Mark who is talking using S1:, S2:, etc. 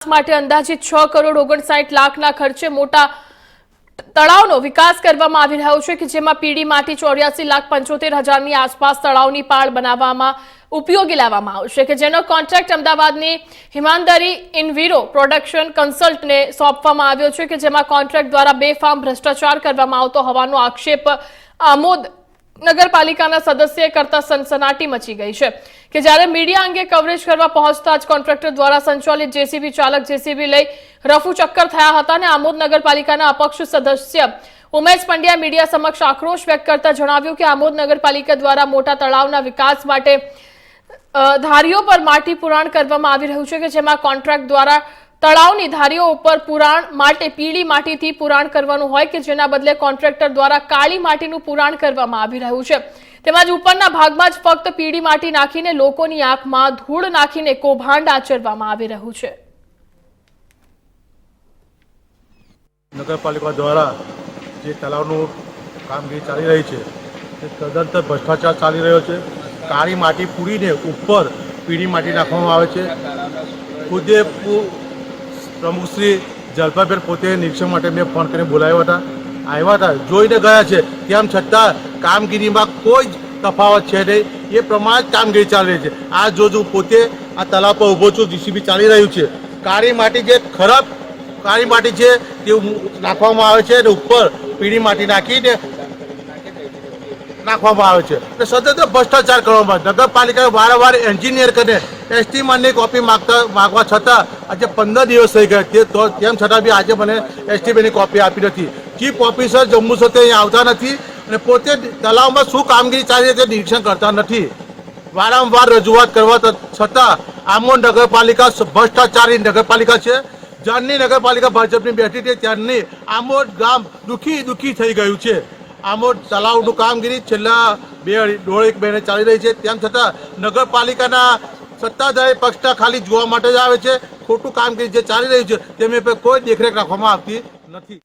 S1: માટે અંદાજિત છ કરોડ ઓગણસાઠ લાખના ખર્ચે મોટા તળાવનો વિકાસ કરવામાં આવી રહ્યો છે કે જેમાં પીડી માટી ચોર્યાસી લાખ પંચોતેર હજારની આસપાસ તળાવની પાળ બનાવવામાં ઉપયોગી લાવવામાં આવશે કે જેનો કોન્ટ્રાક્ટ અમદાવાદની હિમાનદારી ઇનવીરો પ્રોડક્શન કન્સલ્ટને સોંપવામાં આવ્યો છે કે જેમાં કોન્ટ્રાક્ટ દ્વારા બેફામ ભ્રષ્ટાચાર કરવામાં આવતો હોવાનો આક્ષેપ આમોદ નગરપાલિકાના સદસ્ય કરતા સનસનાટી મચી ગઈ છે કે જ્યારે મીડિયા અંગે કવરેજ કરવા પહોંચતા જ કોન્ટ્રાક્ટર દ્વારા સંચાલિત જેસીબી ચાલક જેસીબી લઈ રફુ ચક્કર થયા હતા અને આમોદ નગરપાલિકાના અપક્ષ સદસ્ય ઉમેશ પંડ્યા મીડિયા સમક્ષ આક્રોશ વ્યક્ત કરતા જણાવ્યું કે આમોદ નગરપાલિકા દ્વારા મોટા તળાવના વિકાસ માટે ધારીઓ પર માટી પુરાણ કરવામાં આવી રહ્યું છે કે જેમાં કોન્ટ્રાક્ટ દ્વારા તળાવની ધારીઓ ઉપર પુરાણ માટે પીળી માટીથી પુરાણ કરવાનું હોય કે જેના બદલે કોન્ટ્રાક્ટર દ્વારા કાળી માટીનું પુરાણ કરવામાં આવી રહ્યું છે. તેમજ ઉપરના ભાગમાં જ ફક્ત પીળી માટી નાખીને લોકોની આંખમાં ધૂળ નાખીને કૌભાંડ આચરવામાં આવી રહ્યું છે.
S2: નગરપાલિકા દ્વારા જે તળાવનું કામગીરી ચાલી રહી છે, તે તદંતર ભ્રષ્ટાચાર ચાલી રહ્યો છે. કાળી માટી પૂરીને ઉપર પીળી માટી નાખવામાં આવે છે. ખુદે પ્રમુખશ્રી જલપાબેન પોતે નિરીક્ષણ માટે મેં ફોન કરીને બોલાવ્યા હતા. આવ્યા હતા, જોઈને ગયા છે. તેમ છતાં કામગીરીમાં કોઈ જ તફાવત છે નહીં. એ પ્રમાણે જ કામગીરી ચાલી રહી છે. આ જોજો પોતે આ તળાવ પર ઊભો છું જીસીબી ચાલી રહ્યું છે. કાળી માટી જે ખરાબ કાળી માટી છે તે નાખવામાં આવે છે અને ઉપર પીળી માટી નાખીને નાખવામાં આવે છે. અને સતત ભ્રષ્ટાચાર કરવામાં આવે. નગરપાલિકાએ વારંવાર એન્જિનિયર કરીને એસટીમાંની કોપી માગતા માંગવા છતાં આજે પંદર દિવસ થઈ ગયા તે તો તેમ છતાં બી આજે મને એસ્ટીમેન્ટની કોપી આપી નથી. ચીફ ઓફિસર જમ્મુ સાથે અહીંયા આવતા નથી અને પોતે તલાવમાં શું કામગીરી ચાલી તે નિરીક્ષણ કરતા નથી. વારંવાર રજૂઆત કરવા છતાં આમોદ નગરપાલિકા ભ્રષ્ટાચારી નગરપાલિકા છે. જ્યારની નગરપાલિકા ભાજપની બેઠી છે, ત્યારની આમોદ ગામ દુખી દુઃખી થઈ ગયું છે. આમોદ તલાવનું કામગીરી છેલ્લા બે દોઢ એક મહિને ચાલી રહી છે. તેમ છતાં નગરપાલિકાના સત્તાધારી પક્ષના ખાલી જોવા માટે જ આવે છે. ખોટું કામગીરી જે ચાલી રહ્યું છે તેમને પર કોઈ દેખરેખ રાખવામાં આવતી નથી.